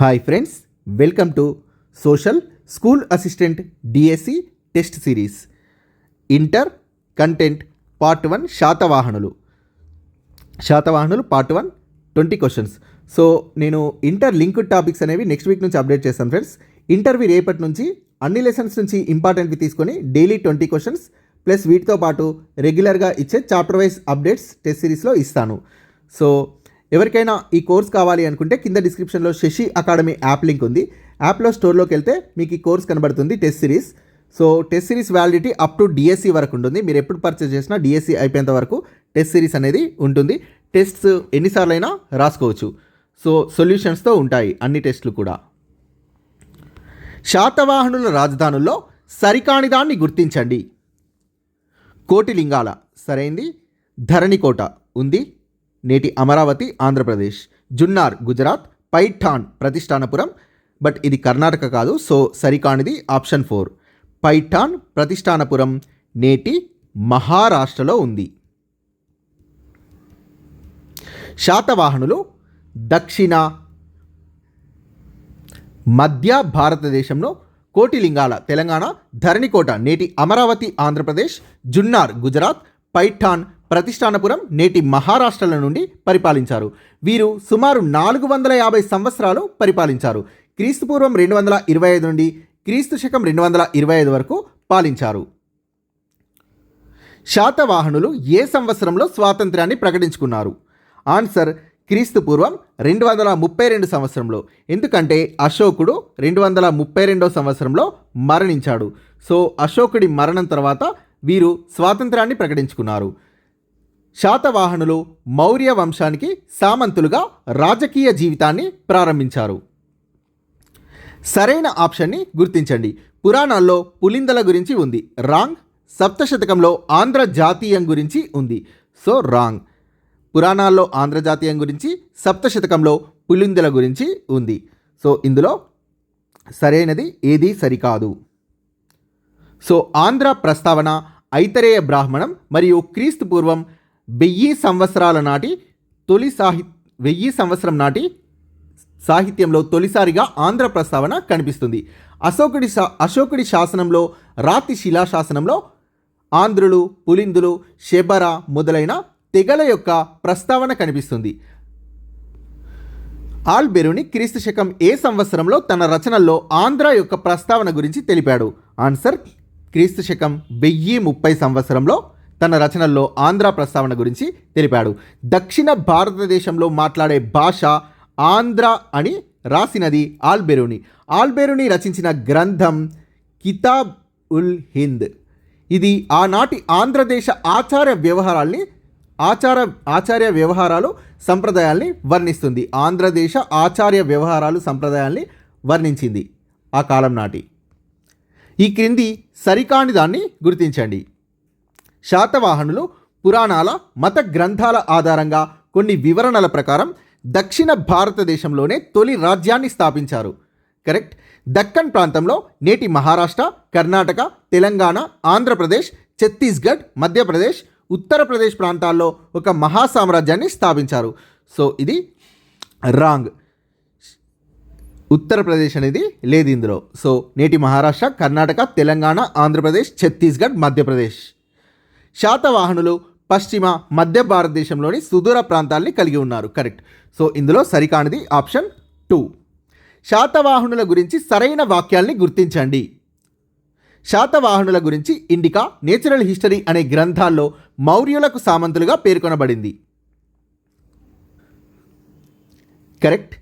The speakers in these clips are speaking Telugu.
Hi friends welcome to social school assistant DSC test series. Inter content part one శాతవాహనులు. శాతవాహనులు part one twenty questions. So నేను ఇంటర్ లింక్డ్ టాపిక్స్ అనేవి నెక్స్ట్ వీక్ నుంచి అప్డేట్ చేస్తాను ఫ్రెండ్స్. ఇంటర్వ్యూ రేపటి నుంచి అన్ని లెసన్స్ నుంచి ఇంపార్టెంట్వి తీసుకొని డైలీ ట్వంటీ క్వశ్చన్స్ ప్లస్ వీటితో పాటు రెగ్యులర్గా ఇచ్చే చాప్టర్ వైజ్ అప్డేట్స్ టెస్ట్ సిరీస్లో ఇస్తాను. సో ఎవరికైనా ఈ కోర్స్ కావాలి అనుకుంటే కింద డిస్క్రిప్షన్లో శశి అకాడమీ యాప్ లింక్ ఉంది. యాప్లో స్టోర్లోకి వెళ్తే మీకు ఈ కోర్స్ కనబడుతుంది test series. So test series validity up to DSC వరకు ఉంటుంది. మీరు ఎప్పుడు పర్చేస్ చేసినా డిఎస్సి అయిపోయేంత వరకు టెస్ట్ సిరీస్ అనేది ఉంటుంది. టెస్ట్స్ ఎన్నిసార్లు అయినా రాసుకోవచ్చు. సో సొల్యూషన్స్తో ఉంటాయి అన్ని టెస్టులు కూడా. శాతవాహనుల రాజధానుల్లో సరికాని దాన్ని గుర్తించండి. కోటిలింగాల. సరైంది? ధరణికోట ఉంది. నేటి అమరావతి ఆంధ్రప్రదేశ్. జున్నార్ గుజరాత్ పైఠాన్ ప్రతిష్టానపురం. బట్ ఇది కర్ణాటక కాదు సో సరికానిది ఆప్షన్ ఫోర్. పైఠాన్ ప్రతిష్టానపురం నేటి మహారాష్ట్రలో ఉంది. శాతవాహనులు దక్షిణ మధ్య భారతదేశంలో కోటిలింగాల తెలంగాణ ధరణికోట నేటి అమరావతి ఆంధ్రప్రదేశ్ జున్నార్ గుజరాత్ పైఠాన్ ప్రతిష్టానపురం నేటి మహారాష్ట్రల నుండి పరిపాలించారు. వీరు సుమారు నాలుగు వందల యాభై సంవత్సరాలు పరిపాలించారు. క్రీస్తుపూర్వం రెండు వందల ఇరవై ఐదు నుండి క్రీస్తు శకం రెండు వందల ఇరవై ఐదు వరకు పాలించారు. శాతవాహనులు ఏ సంవత్సరంలో స్వాతంత్ర్యాన్ని ప్రకటించుకున్నారు? ఆన్సర్ క్రీస్తుపూర్వం రెండు వందల ముప్పై రెండు సంవత్సరంలో. ఎందుకంటే అశోకుడు రెండు వందల ముప్పై రెండో సంవత్సరంలో మరణించాడు. సో అశోకుడి మరణం తర్వాత వీరు స్వాతంత్రాన్ని ప్రకటించుకున్నారు. శాతవాహనులు మౌర్య వంశానికి సామంతులుగా రాజకీయ జీవితాన్ని ప్రారంభించారు. సరైన ఆప్షన్ని గుర్తించండి. పురాణాల్లో పులిందల గురించి ఉంది. రాంగ్ సప్తశతకంలో ఆంధ్ర జాతీయం గురించి ఉంది. So wrong. పురాణాల్లో ఆంధ్ర జాతీయం గురించి సప్తశతకంలో పులిందల గురించి ఉంది. సో ఇందులో సరైనది ఏది సరికాదు. సో ఆంధ్ర ప్రస్తావన ఐతరేయ బ్రాహ్మణం మరియు క్రీస్తు పూర్వం వెయ్యి సంవత్సరాల నాటి తొలి సాహి వెయ్యి సంవత్సరం నాటి సాహిత్యంలో తొలిసారిగా ఆంధ్ర ప్రస్తావన కనిపిస్తుంది. అశోకుడి శా అశోకుడి శాసనంలో రాతి శిలాశాసనంలో ఆంధ్రులు పులిందులు శబర మొదలైన తెగల యొక్క ప్రస్తావన కనిపిస్తుంది. ఆల్బెరుని క్రీస్తు శకం ఏ సంవత్సరంలో తన రచనల్లో ఆంధ్ర యొక్క ప్రస్తావన గురించి తెలిపాడు? ఆన్సర్ క్రీస్తు శకం వెయ్యి ముప్పై సంవత్సరంలో తన రచనల్లో ఆంధ్ర ప్రస్తావన గురించి తెలిపాడు. దక్షిణ భారతదేశంలో మాట్లాడే భాష ఆంధ్ర అని రాసినది ఆల్బెరుని. ఆల్బెరుని రచించిన గ్రంథం కితాబ్ ఉల్ హింద్. ఇది ఆనాటి ఆంధ్రదేశ ఆచార వ్యవహారాల్ని ఆచార ఆచార్య వ్యవహారాలు సంప్రదాయాల్ని వర్ణిస్తుంది. ఆంధ్రదేశ ఆచార్య వ్యవహారాలు సంప్రదాయాల్ని వర్ణించింది ఆ కాలం నాటి. ఈ క్రింది సరికాని దాన్ని గుర్తించండి. శాతవాహనులు పురాణాల మత గ్రంథాల ఆధారంగా కొన్ని వివరణల ప్రకారం దక్షిణ భారతదేశంలోనే తొలి రాజ్యాన్ని స్థాపించారు. కరెక్ట్? దక్కన్ ప్రాంతంలో నేటి మహారాష్ట్ర కర్ణాటక తెలంగాణ ఆంధ్రప్రదేశ్ ఛత్తీస్గఢ్ మధ్యప్రదేశ్ ఉత్తరప్రదేశ్ ప్రాంతాల్లో ఒక మహా సామ్రాజ్యాన్ని స్థాపించారు. సో ఇది రాంగ్. ఉత్తరప్రదేశ్ అనేది లేదు ఇందులో. సో నేటి మహారాష్ట్ర కర్ణాటక తెలంగాణ ఆంధ్రప్రదేశ్ ఛత్తీస్గఢ్ మధ్యప్రదేశ్. శాతవాహనులు పశ్చిమ మధ్య భారతదేశంలోని సుదూర ప్రాంతాల్ని కలిగి ఉన్నారు. కరెక్ట్. సో ఇందులో సరికానిది ఆప్షన్ టూ. శాతవాహనుల గురించి సరైన వాక్యాల్ని గుర్తించండి. శాతవాహనుల గురించి ఇండికా నేచురల్ హిస్టరీ అనే గ్రంథాల్లో మౌర్యులకు సామంతులుగా పేర్కొనబడింది. కరెక్ట్.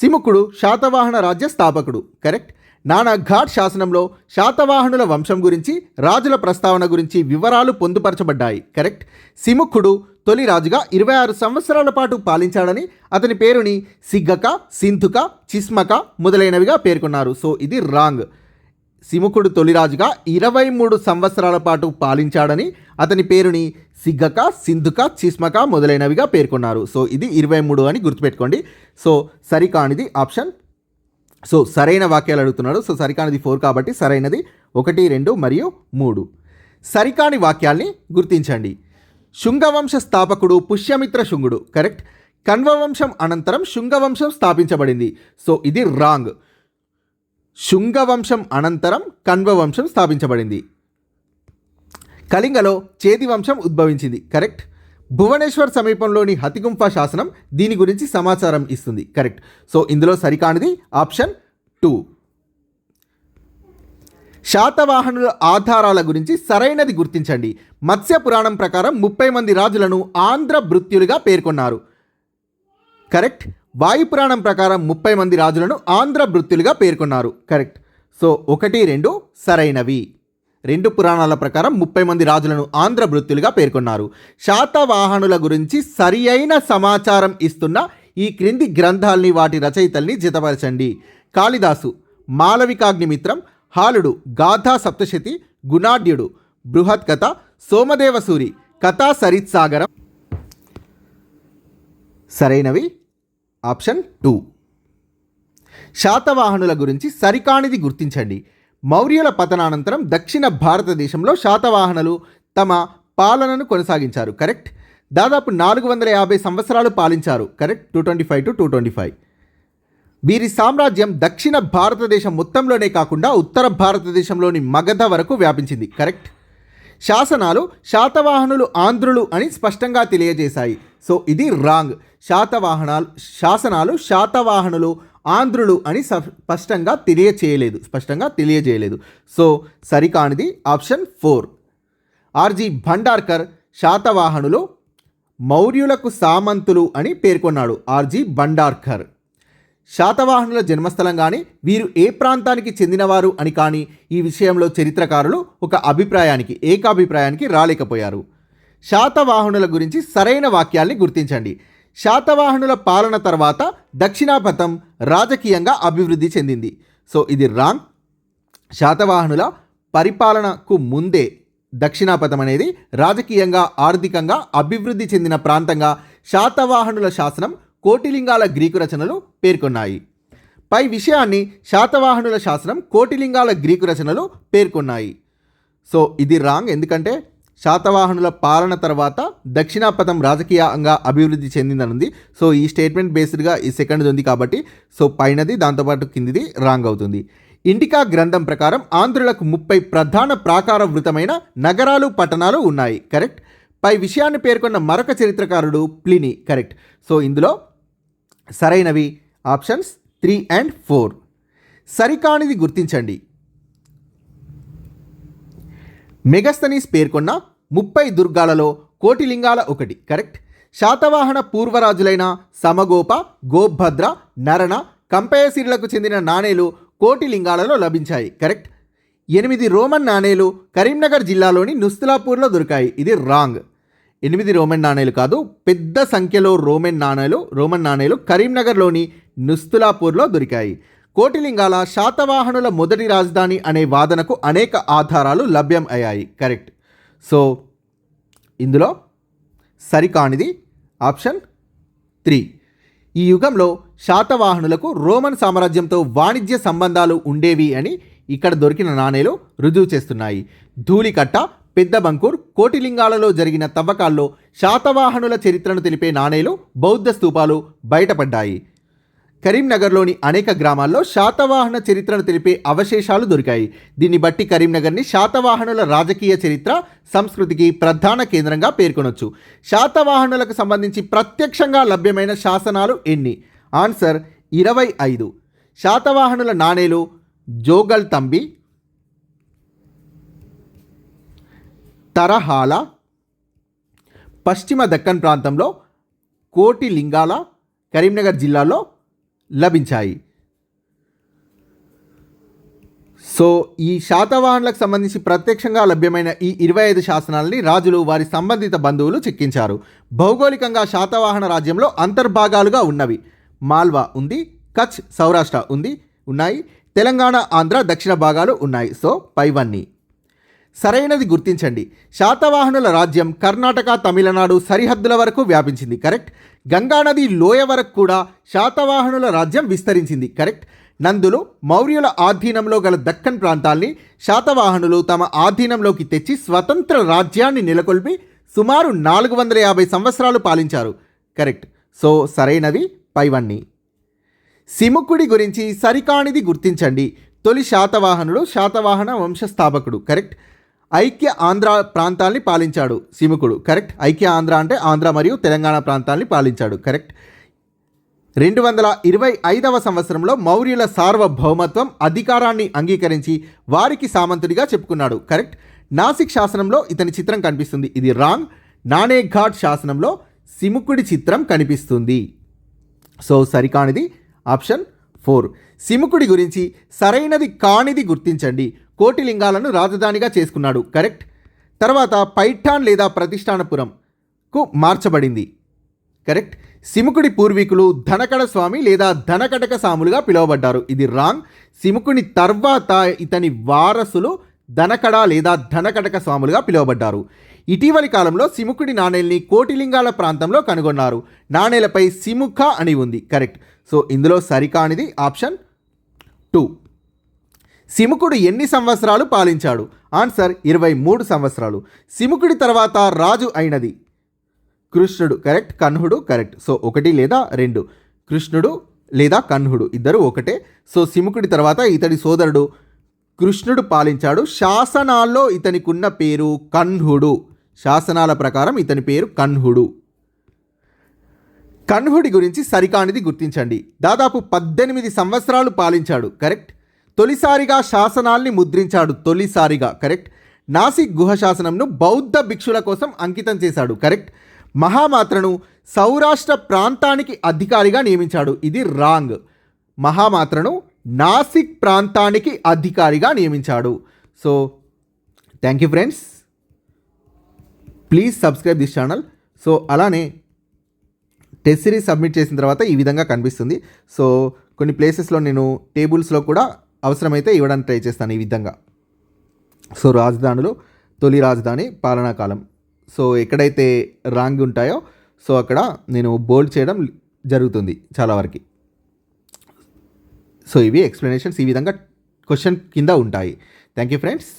సిముకుడు శాతవాహన రాజ్య స్థాపకుడు. కరెక్ట్? నానా ఘాట్ శాసనంలో శాతవాహనుల వంశం గురించి రాజుల ప్రస్తావన గురించి వివరాలు పొందుపరచబడ్డాయి. కరెక్ట్? సిముఖుడు తొలి రాజుగా ఇరవై ఆరు సంవత్సరాల పాటు పాలించాడని అతని పేరుని సిగ్గక సింధుక చిస్మక మొదలైనవిగా పేర్కొన్నారు. సో ఇది రాంగ్. సిముఖుడు తొలిరాజుగా ఇరవై మూడు సంవత్సరాల పాటు పాలించాడని అతని పేరుని సిగ్గక సింధుక చిస్మక మొదలైనవిగా పేర్కొన్నారు. సో ఇది ఇరవై మూడు అని గుర్తుపెట్టుకోండి. సో సరికానిది ఆప్షన్. సో సరైన వాక్యాలు అడుగుతున్నాడు సో సరికానిది ఫోర్ కాబట్టి సరైనది ఒకటి రెండు మరియు మూడు. సరికాని వాక్యాల్ని గుర్తించండి. శుంగవంశ స్థాపకుడు పుష్యమిత్ర శుంగుడు కరెక్ట్? కణ్వవంశం అనంతరం శుంగవంశం స్థాపించబడింది. సో ఇది రాంగ్. శుంగవంశం అనంతరం కన్వవంశం స్థాపించబడింది. కళింగలో చేది వంశం ఉద్భవించింది. కరెక్ట్? భువనేశ్వర్ సమీపంలోని హతిగుంఫ శాసనం దీని గురించి సమాచారం ఇస్తుంది. కరెక్ట్? సో ఇందులో సరికానిది ఆప్షన్ టూ. శాతవాహనుల ఆధారాల గురించి సరైనది గుర్తించండి. మత్స్య పురాణం ప్రకారం ముప్పై మంది రాజులను ఆంధ్ర భృత్యులుగా పేర్కొన్నారు. కరెక్ట్? వాయుపురాణం ప్రకారం ముప్పై మంది రాజులను ఆంధ్ర భృత్తులుగా పేర్కొన్నారు. కరెక్ట్. సో ఒకటి రెండు సరైనవి. రెండు పురాణాల ప్రకారం ముప్పై మంది రాజులను ఆంధ్ర భృత్తులుగా పేర్కొన్నారు. శాతవాహనుల గురించి సరి అయిన సమాచారం ఇస్తున్న ఈ క్రింది గ్రంథాల్ని వాటి రచయితల్ని జతపరచండి. కాళిదాసు మాలవికాగ్నిమిత్రం హాలుడు గాథా సప్తశతి గుణాఢ్యుడు బృహత్ కథ సోమదేవసూరి కథా సరిత్సాగరం. సరైనవి? Option two. శాతవాహనుల గురించి సరికానిది గుర్తించండి. మౌర్యుల పతనానంతరం దక్షిణ భారతదేశంలో శాతవాహనులు తమ పాలనను కొనసాగించారు. కరెక్ట్? దాదాపు నాలుగు వందల యాభై సంవత్సరాలు పాలించారు. Correct? Two twenty five to two twenty five. వీరి సామ్రాజ్యం దక్షిణ భారతదేశం మొత్తంలోనే కాకుండా ఉత్తర భారతదేశంలోని మగధ వరకు వ్యాపించింది. కరెక్ట్? శాసనాలు శాతవాహనులు ఆంధ్రులు అని స్పష్టంగా తెలియజేశాయి. సో ఇది రాంగ్. శాతవాహనాలు శాసనాలు శాతవాహనులు ఆంధ్రులు అని స- స్పష్టంగా తెలియచేయలేదు స్పష్టంగా తెలియజేయలేదు. So సరికానిది option four. R G Bhandarkar శాతవాహనులు మౌర్యులకు సామంతులు అని పేర్కొన్నాడు ఆర్జీ భండార్కర్. శాతవాహనుల జన్మస్థలం కానీ వీరు ఏ ప్రాంతానికి చెందినవారు అని కానీ ఈ విషయంలో చరిత్రకారులు ఒక అభిప్రాయానికి ఏకాభిప్రాయానికి రాలేకపోయారు. శాతవాహనుల గురించి సరైన వాక్యాల్ని గుర్తించండి. శాతవాహనుల పాలన తర్వాత దక్షిణాపథం రాజకీయంగా అభివృద్ధి చెందింది. సో ఇది రాంగ్. శాతవాహనుల పరిపాలనకు ముందే దక్షిణాపథం అనేది రాజకీయంగా ఆర్థికంగా అభివృద్ధి చెందిన ప్రాంతంగా శాతవాహనుల శాసనం కోటిలింగాల గ్రీకు రచనలు పేర్కొన్నాయి. పై విషయాన్ని శాతవాహనుల శాసనం కోటిలింగాల గ్రీకు రచనలు పేర్కొన్నాయి. సో ఇది రాంగ్. ఎందుకంటే శాతవాహనుల పాలన తర్వాత దక్షిణాపథం రాజకీయంగా అభివృద్ధి చెందిందనుంది. సో ఈ స్టేట్మెంట్ బేస్డ్గా ఈ సెకండ్ ఉంది కాబట్టి సో పైనది దాంతోపాటు కిందిది రాంగ్ అవుతుంది. ఇండికా గ్రంథం ప్రకారం ఆంధ్రులకు ముప్పై ప్రధాన ప్రాకార వృతమైన నగరాలు పట్టణాలు ఉన్నాయి. కరెక్ట్? పై విషయాన్ని పేర్కొన్న మరొక చరిత్రకారుడు ప్లిని. కరెక్ట్. సో ఇందులో సరైనవి. Options three and four. సరికానిది గుర్తించండి. మెగస్తనీస్ పేర్కొన్న ముప్పై దుర్గాలలో కోటిలింగాల ఒకటి కరెక్ట్? శాతవాహన పూర్వరాజులైన సమగోప గోభద్ర నరణ కంపయసిరులకు చెందిన నాణేలు కోటిలింగాలలో లభించాయి కరెక్ట్? ఎనిమిది రోమన్ నాణేలు కరీంనగర్ జిల్లాలోని నుస్తులాపూర్లో దొరికాయి ఇది రాంగ్. ఎనిమిది రోమన్ నాణేలు కాదు పెద్ద సంఖ్యలో రోమన్ నాణేలు రోమన్ నాణేలు కరీంనగర్లోని నుస్తులాపూర్లో దొరికాయి. కోటిలింగాల శాతవాహనుల మొదటి రాజధాని అనే వాదనకు అనేక ఆధారాలు లభ్యం అయ్యాయి కరెక్ట్. సో ఇందులో సరికానిది ఆప్షన్ త్రీ. ఈ యుగంలో శాతవాహనులకు రోమన్ సామ్రాజ్యంతో వాణిజ్య సంబంధాలు ఉండేవి అని ఇక్కడ దొరికిన నాణేలు రుజువు చేస్తున్నాయి. ధూళికట్ట పెద్ద బంకూర్ కోటిలింగాలలో జరిగిన తవ్వకాల్లో శాతవాహనుల చరిత్రను తెలిపే నాణేలు బౌద్ధ స్తూపాలు బయటపడ్డాయి. కరీంనగర్లోని అనేక గ్రామాల్లో శాతవాహన చరిత్రను తెలిపే అవశేషాలు దొరికాయి. దీన్ని బట్టి కరీంనగర్ని శాతవాహనుల రాజకీయ చరిత్ర సంస్కృతికి ప్రధాన కేంద్రంగా పేర్కొనొచ్చు. శాతవాహనులకు సంబంధించి ప్రత్యక్షంగా లభ్యమైన శాసనాలు ఎన్ని? ఆన్సర్ ఇరవై ఐదు. శాతవాహనుల నాణేలు జోగల్ తంబి తరహాల పశ్చిమ దక్కన్ ప్రాంతంలో కోటి లింగాల కరీంనగర్ జిల్లాలో లభించాయి. సో ఈ శాతవాహనులకు సంబంధించి ప్రత్యక్షంగా లభ్యమైన ఈ ఇరవై ఐదు శాసనాలని రాజులు వారి సంబంధిత బంధువులు చెక్కించారు. భౌగోళికంగా శాతవాహన రాజ్యంలో అంతర్భాగాలుగా ఉన్నవి. మాల్వా ఉంది కచ్ సౌరాష్ట్ర ఉంది ఉన్నాయి తెలంగాణ ఆంధ్ర దక్షిణ భాగాలు ఉన్నాయి. సో పైవన్నీ. సరైనది గుర్తించండి. శాతవాహనుల రాజ్యం కర్ణాటక తమిళనాడు సరిహద్దుల వరకు వ్యాపించింది కరెక్ట్? గంగానది లోయ వరకు కూడా శాతవాహనుల రాజ్యం విస్తరించింది కరెక్ట్? నందులు మౌర్యుల ఆధీనంలో గల దక్కన్ ప్రాంతాల్ని శాతవాహనులు తమ ఆధీనంలోకి తెచ్చి స్వతంత్ర రాజ్యాన్ని నెలకొల్పి సుమారు నాలుగు వందల యాభై సంవత్సరాలు పాలించారు కరెక్ట్? సో సరైనది పైవన్నీ. సిముకుడి గురించి సరికానిది గుర్తించండి. తొలి శాతవాహనుడు శాతవాహన వంశస్థాపకుడు కరెక్ట్? ఐక్య ఆంధ్ర ప్రాంతాల్ని పాలించాడు సిముకుడు. కరెక్ట్? ఐక్య ఆంధ్ర అంటే ఆంధ్ర మరియు తెలంగాణ ప్రాంతాల్ని పాలించాడు. కరెక్ట్? రెండు వందల ఇరవై ఐదవ సంవత్సరంలో మౌర్యుల సార్వభౌమత్వం అధికారాన్ని అంగీకరించి వారికి సామంతుడిగా చెప్పుకున్నాడు. కరెక్ట్? నాసిక్ శాసనంలో ఇతని చిత్రం కనిపిస్తుంది. ఇది రాంగ్ నాణేఘాట్ శాసనంలో సిముకుడి చిత్రం కనిపిస్తుంది. సో సరికానిది. Option four. సిముకుడి గురించి సరైనది కానిది గుర్తించండి. కోటిలింగాలను రాజధానిగా చేసుకున్నాడు. కరెక్ట్. తర్వాత పైఠాన్ లేదా ప్రతిష్టానపురంకు మార్చబడింది. కరెక్ట్. సిముకుడి పూర్వీకులు ధనకడ స్వామి లేదా ధనకటక సాములుగా పిలువబడ్డారు. ఇది రాంగ్. సిముకుని తర్వాత ఇతని వారసులు ధనకడ లేదా ధనకటక స్వాములుగా పిలువబడ్డారు. ఇటీవలి కాలంలో సిముకుడి నాణేల్ని కోటిలింగాల ప్రాంతంలో కనుగొన్నారు. నాణేలపై సిముఖ అని ఉంది. కరెక్ట్. సో ఇందులో సరికానిది ఆప్షన్ టూ. సిముకుడు ఎన్ని సంవత్సరాలు పాలించాడు? ఆన్సర్ ఇరవై మూడు సంవత్సరాలు. సిముకుడి తర్వాత రాజు అయినది. కృష్ణుడు కరెక్ట్. కన్హుడు కరెక్ట్. సో ఒకటి లేదా రెండు. కృష్ణుడు లేదా కన్హుడు ఇద్దరు ఒకటే. సో సిముకుడి తర్వాత ఇతడి సోదరుడు. కృష్ణుడు పాలించాడు. శాసనాల్లో ఇతనికున్న పేరు కన్హుడు శాసనాల ప్రకారం ఇతని పేరు కన్హుడు కన్హుడి గురించి సరికానిది గుర్తించండి. దాదాపు పద్దెనిమిది సంవత్సరాలు పాలించాడు. కరెక్ట్? తొలిసారిగా శాసనాల్ని ముద్రించాడు. తొలిసారిగా కరెక్ట్? నాసిక్ గుహ శాసనంను బౌద్ధ భిక్షుల కోసం అంకితం చేశాడు. కరెక్ట్? మహామాత్రను సౌరాష్ట్ర ప్రాంతానికి అధికారిగా నియమించాడు. ఇది రాంగ్. మహామాత్రను నాసిక్ ప్రాంతానికి అధికారిగా నియమించాడు. So thank you friends please subscribe this channel so అలానే టెస్ట్ సిరీస్ సబ్మిట్ చేసిన తర్వాత ఈ విధంగా కనిపిస్తుంది. సో కొన్ని ప్లేసెస్లో నేను టేబుల్స్లో కూడా అవసరమైతే ఇవ్వడానికి ట్రై చేస్తాను ఈ విధంగా. సో రాజధానులు తొలి రాజధాని పాలనాకాలం సో ఎక్కడైతే రాంగ్ ఉంటాయో సో అక్కడ నేను బోల్డ్ చేయడం జరుగుతుంది చాలా వరకు. సో ఇవి ఎక్స్ప్లెనేషన్స్ ఈ విధంగా క్వశ్చన్ కింద ఉంటాయి. Thank you friends.